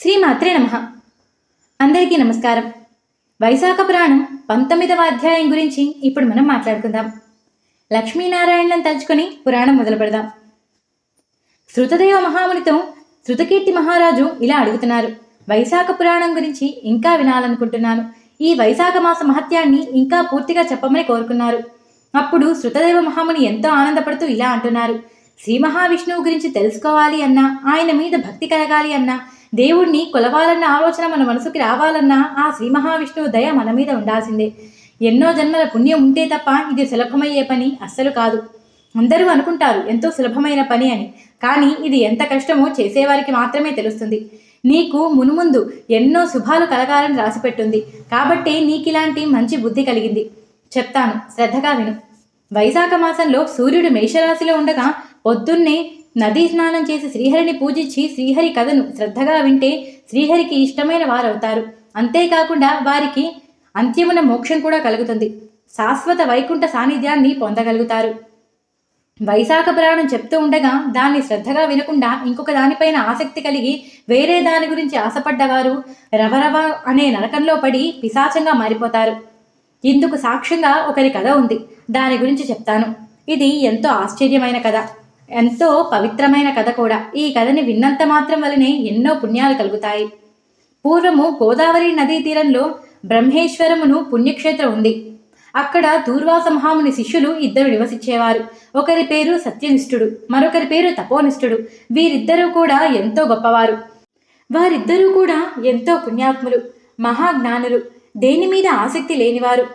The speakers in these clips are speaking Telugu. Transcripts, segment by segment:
శ్రీమాత్రే నమ. అందరికీ నమస్కారం. వైశాఖ పురాణం పంతొమ్మిదవ అధ్యాయం గురించి ఇప్పుడు మనం మాట్లాడుకుందాం. లక్ష్మీనారాయణను తలుచుకొని పురాణం మొదలు పెడదాం శృతదేవ మహామునితో శృతకీర్తి మహారాజు ఇలా అడుగుతున్నారు. వైశాఖ పురాణం గురించి ఇంకా వినాలనుకుంటున్నాను. ఈ వైశాఖ మాస మహత్యాన్ని ఇంకా పూర్తిగా చెప్పమని కోరుకున్నారు. అప్పుడు శృతదేవ మహాముని ఎంతో ఆనందపడుతూ ఇలా అంటున్నారు. శ్రీ మహావిష్ణువు గురించి తెలుసుకోవాలి అన్నా ఆయన మీద భక్తి కలగాలి అన్నా దేవుణ్ణి కొలవాలన్న ఆలోచన మన మనసుకి రావాలన్నా ఆ శ్రీ మహావిష్ణువు దయ మన మీద ఉండాల్సిందే. ఎన్నో జన్మల పుణ్యం ఉంటే తప్ప ఇది సులభమయ్యే పని అస్సలు కాదు. అందరూ అనుకుంటారు ఎంతో సులభమైన పని అని కానీ ఇది ఎంత కష్టమో చేసేవారికి మాత్రమే తెలుస్తుంది. నీకు మునుముందు ఎన్నో శుభాలు కలగాలని రాసిపెట్టుంది. కాబట్టి నీకిలాంటి మంచి బుద్ధి కలిగింది. చెప్తాను శ్రద్ధగా విను. వైశాఖ మాసంలో సూర్యుడు మేషరాశిలో ఉండగా పొద్దున్నే నదీ స్నానం చేసి శ్రీహరిని పూజించి శ్రీహరి కథను శ్రద్ధగా వింటే శ్రీహరికి ఇష్టమైన వారవుతారు. అంతేకాకుండా వారికి అంత్యమున మోక్షం కూడా కలుగుతుంది. శాశ్వత వైకుంఠ సాన్నిధ్యాన్ని పొందగలుగుతారు. వైశాఖ పురాణం చెప్తూ ఉండగా దాన్ని శ్రద్ధగా వినకుండా ఇంకొక దానిపైన ఆసక్తి కలిగి వేరే దాని గురించి ఆశపడ్డవారు రవరవ అనే నరకంలో పడి పిశాచంగా మారిపోతారు. ఇందుకు సాక్ష్యంగా ఒకరి కథ ఉంది. దాని గురించి చెప్తాను. ఇది ఎంతో ఆశ్చర్యమైన కథ. ఎంతో పవిత్రమైన కథ కూడా. ఈ కథని విన్నంత మాత్రం వలనే ఎన్నో పుణ్యాలు కలుగుతాయి. పూర్వము గోదావరి నదీ తీరంలో బ్రహ్మేశ్వరమును పుణ్యక్షేత్రం ఉంది. అక్కడ దూర్వాస మహాముని శిష్యులు ఇద్దరు నివసించేవారు. ఒకరి పేరు సత్యనిష్ఠుడు మరొకరి పేరు తపోనిష్ఠుడు. వీరిద్దరూ కూడా ఎంతో గొప్పవారు. వారిద్దరూ కూడా ఎంతో పుణ్యాత్ములు మహాజ్ఞానులు. దేని మీద ఆసక్తి లేనివారు.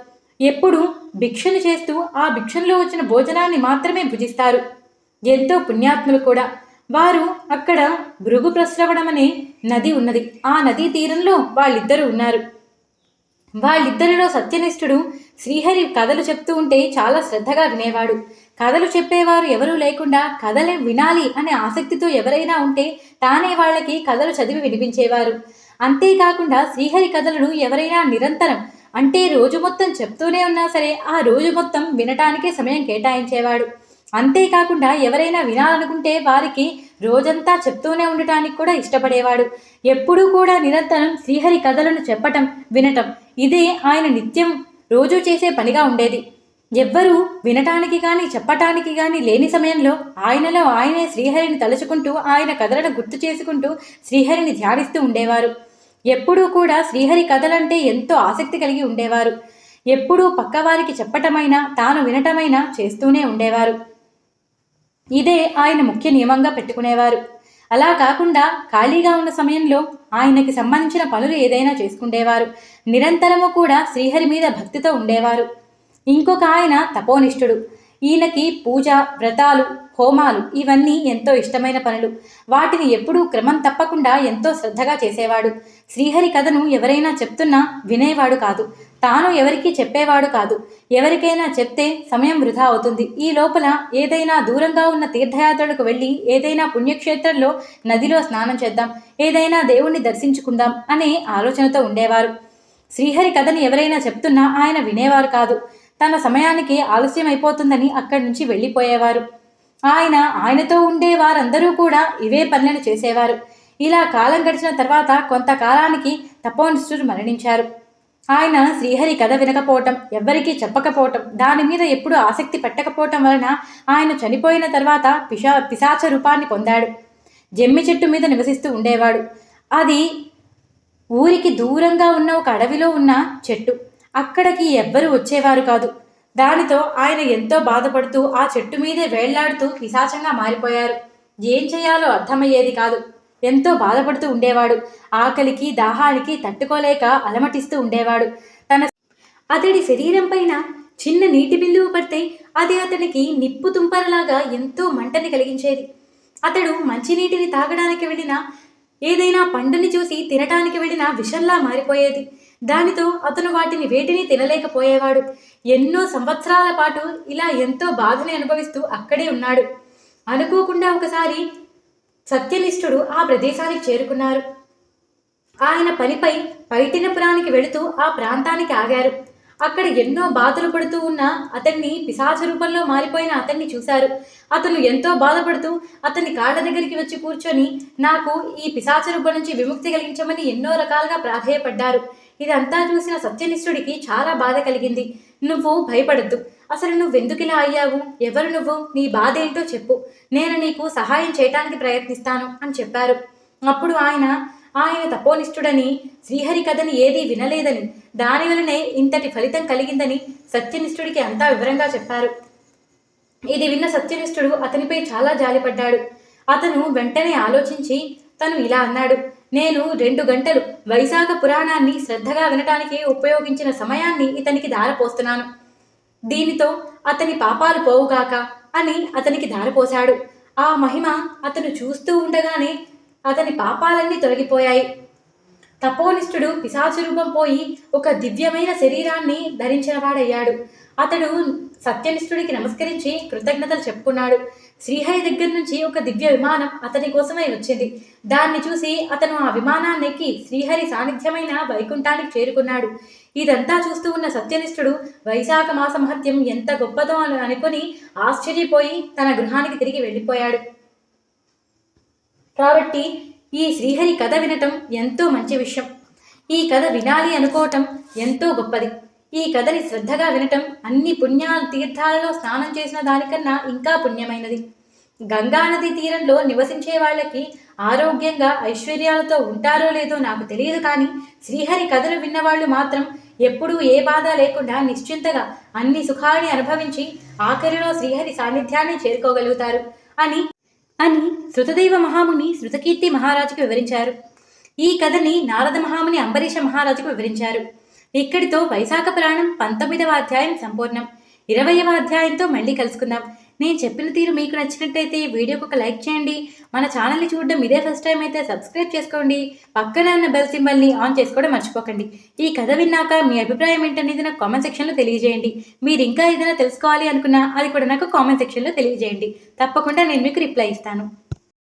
ఎప్పుడు భిక్షను చేస్తూ ఆ భిక్షంలో వచ్చిన భోజనాన్ని మాత్రమే భుజిస్తారు. ఎంతో పుణ్యాత్ములు కూడా. వారు అక్కడ భృగు ప్రస్రవణం అనే నది ఉన్నది. ఆ నదీ తీరంలో వాళ్ళిద్దరూ ఉన్నారు. వాళ్ళిద్దరిలో సత్యనిష్ఠుడు శ్రీహరి కథలు చెప్తూ ఉంటే చాలా శ్రద్ధగా వినేవాడు. కథలు చెప్పేవారు ఎవరూ లేకుండా కథలే వినాలి అనే ఆసక్తితో ఎవరైనా ఉంటే తానే వాళ్ళకి కథలు చదివి వినిపించేవారు. అంతేకాకుండా శ్రీహరి కథలను ఎవరైనా నిరంతరం అంటే రోజు మొత్తం చెప్తూనే ఉన్నా సరే ఆ రోజు మొత్తం వినటానికే సమయం కేటాయించేవాడు. అంతేకాకుండా ఎవరైనా వినాలనుకుంటే వారికి రోజంతా చెప్తూనే ఉండటానికి కూడా ఇష్టపడేవాడు. ఎప్పుడూ కూడా నిరంతరం శ్రీహరి కథలను చెప్పటం వినటం ఇదే ఆయన నిత్యం రోజూ చేసే పనిగా ఉండేది. ఎవ్వరూ వినటానికి కానీ చెప్పటానికి కానీ లేని సమయంలో ఆయనలో ఆయనే శ్రీహరిని తలుచుకుంటూ ఆయన కథలను గుర్తు చేసుకుంటూ శ్రీహరిని ధ్యానిస్తూ ఉండేవారు. ఎప్పుడూ కూడా శ్రీహరి కథలంటే ఎంతో ఆసక్తి కలిగి ఉండేవారు. ఎప్పుడూ పక్కవారికి చెప్పటమైనా తాను వినటమైనా చేస్తూనే ఉండేవారు. ఇదే ఆయన ముఖ్య నియమంగా పెట్టుకునేవారు. అలా కాకుండా ఖాళీగా ఉన్న సమయంలో ఆయనకి సంబంధించిన పనులు ఏదైనా చేసుకుండేవారు. నిరంతరము కూడా శ్రీహరి మీద భక్తితో ఉండేవారు. ఇంకొక ఆయన తపోనిష్ఠుడు. ఈయనకి పూజ వ్రతాలు హోమాలు ఇవన్నీ ఎంతో ఇష్టమైన పనులు. వాటిని ఎప్పుడూ క్రమం తప్పకుండా ఎంతో శ్రద్ధగా చేసేవాడు. శ్రీహరి కథను ఎవరైనా చెప్తున్నా వినేవాడు కాదు. తాను ఎవరికీ చెప్పేవాడు కాదు. ఎవరికైనా చెప్తే సమయం వృధా అవుతుంది. ఈ లోపల ఏదైనా దూరంగా ఉన్న తీర్థయాత్రలకు వెళ్ళి ఏదైనా పుణ్యక్షేత్రంలో నదిలో స్నానం చేద్దాం ఏదైనా దేవుణ్ణి దర్శించుకుందాం అనే ఆలోచనతో ఉండేవారు. శ్రీహరి కథని ఎవరైనా చెప్తున్నా ఆయన వినేవారు కాదు. తన సమయానికి ఆలస్యం అయిపోతుందని అక్కడి నుంచి వెళ్ళిపోయేవారు. ఆయన ఆయనతో ఉండే వారందరూ కూడా ఇవే పనులను చేసేవారు. ఇలా కాలం గడిచిన తర్వాత కొంతకాలానికి తపోనిష్ఠుడు మరణించారు. ఆయన శ్రీహరి కథ వినకపోవటం ఎవ్వరికీ చెప్పకపోవటం దాని మీద ఎప్పుడూ ఆసక్తి పెట్టకపోవటం వలన ఆయన చనిపోయిన తర్వాత పిశా పిశాచ రూపాన్ని పొందాడు. జమ్మి చెట్టు మీద నివసిస్తూ ఉండేవాడు. అది ఊరికి దూరంగా ఉన్న ఒక అడవిలో ఉన్న చెట్టు. అక్కడికి ఎవ్వరూ వచ్చేవారు కాదు. దానితో ఆయన ఎంతో బాధపడుతూ ఆ చెట్టు మీదే వేళ్ళాడుతూ పిశాచంగా మారిపోయారు. ఏం చేయాలో అర్థమయ్యేది కాదు. ఎంతో బాధపడుతూ ఉండేవాడు. ఆకలికి దాహానికి తట్టుకోలేక అలమటిస్తూ ఉండేవాడు. తన అతడి శరీరం పైన చిన్న నీటి బిందువు పడితే అది అతనికి నిప్పు తుంపరలాగా ఎంతో మంటని కలిగించేది. అతడు మంచినీటిని తాగడానికి వెళ్ళినా ఏదైనా పండుని చూసి తినటానికి వెళ్ళినా విషంలా మారిపోయేది. దానితో అతను వాటిని వేటిని తినలేకపోయేవాడు. ఎన్నో సంవత్సరాల పాటు ఇలా ఎంతో బాధని అనుభవిస్తూ అక్కడే ఉన్నాడు. అనుకోకుండా ఒకసారి సత్యనిష్ఠుడు ఆ ప్రదేశానికి చేరుకున్నారు. ఆయన పనిపై పైటినపురానికి వెళుతూ ఆ ప్రాంతానికి ఆగారు. అక్కడ ఎన్నో బాధలు పడుతూ ఉన్న అతన్ని పిశాచ రూపంలో మారిపోయిన అతన్ని చూశారు. అతను ఎంతో బాధపడుతూ అతని కాళ్ళ దగ్గరికి వచ్చి కూర్చొని నాకు ఈ పిశాచ రూపం నుంచి విముక్తి కలిగించమని ఎన్నో రకాలుగా ప్రాధేయపడ్డారు. ఇదంతా చూసిన సత్యనిష్ఠుడికి చాలా బాధ కలిగింది. నువ్వు భయపడద్దు. అసలు నువ్వు ఎందుకు ఇలా అయ్యావు? ఎవరు నువ్వు? నీ బాధ ఏంటో చెప్పు. నేను నీకు సహాయం చేయటానికి ప్రయత్నిస్తాను అని చెప్పారు. అప్పుడు ఆయన ఆయన తపోనిష్ఠుడని శ్రీహరి కథని ఏదీ వినలేదని దానివలనే ఇంతటి ఫలితం కలిగిందని సత్యనిష్ఠుడికి అంతా వివరంగా చెప్పారు. ఇది విన్న సత్యనిష్ఠుడు అతనిపై చాలా జాలిపడ్డాడు. అతను వెంటనే ఆలోచించి తను ఇలా అన్నాడు నేను రెండు గంటలు వైశాఖ పురాణాన్ని శ్రద్ధగా వినటానికి ఉపయోగించిన సమయాన్ని ఇతనికి దారపోస్తున్నాను దీనితో అతని పాపాలు పోవుగాక అని అతనికి దారిపోశాడు ఆ మహిమ అతను చూస్తూ ఉండగానే అతని పాపాలన్నీ తొలగిపోయాయి. తపోనిష్ఠుడు పిశాచు రూపం పోయి ఒక దివ్యమైన శరీరాన్ని ధరించిన వాడయ్యాడు అతడు సత్యనిష్ఠుడికి నమస్కరించి కృతజ్ఞతలు చెప్పుకున్నాడు. శ్రీహరి దగ్గర నుంచి ఒక దివ్య విమానం అతని కోసమై వచ్చింది. దాన్ని చూసి అతను ఆ విమానాన్ని శ్రీహరి సాన్నిధ్యమైన వైకుంఠానికి చేరుకున్నాడు. ఇదంతా చూస్తూ ఉన్న సత్యనిష్ఠుడు వైశాఖ మాస మహత్యం ఎంత గొప్పదో అని అనుకుని ఆశ్చర్యపోయి తన గృహానికి తిరిగి వెళ్ళిపోయాడు. కాబట్టి ఈ శ్రీహరి కథ వినటం ఎంతో మంచి విషయం. ఈ కథ వినాలి అనుకోవటం ఎంతో గొప్పది. ఈ కథని శ్రద్ధగా వినటం అన్ని పుణ్యాల తీర్థాలలో స్నానం చేసిన దానికన్నా ఇంకా పుణ్యమైనది. గంగానది తీరంలో నివసించే వాళ్ళకి ఆరోగ్యంగా ఐశ్వర్యాలతో ఉంటారో లేదో నాకు తెలియదు కానీ శ్రీహరి కథలు విన్నవాళ్ళు మాత్రం ఎప్పుడూ ఏ బాధ లేకుండా నిశ్చింతగా అన్ని సుఖాన్ని అనుభవించి ఆఖరిలో శ్రీహరి సాన్నిధ్యాన్ని చేరుకోగలుగుతారు అని అని శృతదైవ మహాముని శృతకీర్తి మహారాజుకు వివరించారు. ఈ కథని నారద మహాముని అంబరీష మహారాజుకు వివరించారు. ఇక్కడితో వైశాఖ పురాణం పంతొమ్మిదవ అధ్యాయం సంపూర్ణం. ఇరవయవ అధ్యాయంతో మళ్ళీ కలుసుకుందాం. నేను చెప్పిన తీరు మీకు నచ్చినట్టయితే వీడియోకి ఒక లైక్ చేయండి. మన ఛానల్ని చూడడం ఇదే ఫస్ట్ టైం అయితే సబ్స్క్రైబ్ చేసుకోండి. పక్కన ఉన్న బెల్ సింబల్ని ఆన్ చేసుకోవడం మర్చిపోకండి. ఈ కథ విన్నాక మీ అభిప్రాయం ఏంటనేది నాకు కామెంట్ సెక్షన్లో తెలియజేయండి. మీరు ఇంకా ఏదైనా తెలుసుకోవాలి అనుకున్నా అది కూడా నాకు కామెంట్ సెక్షన్లో తెలియజేయండి. తప్పకుండా నేను మీకు రిప్లై ఇస్తాను.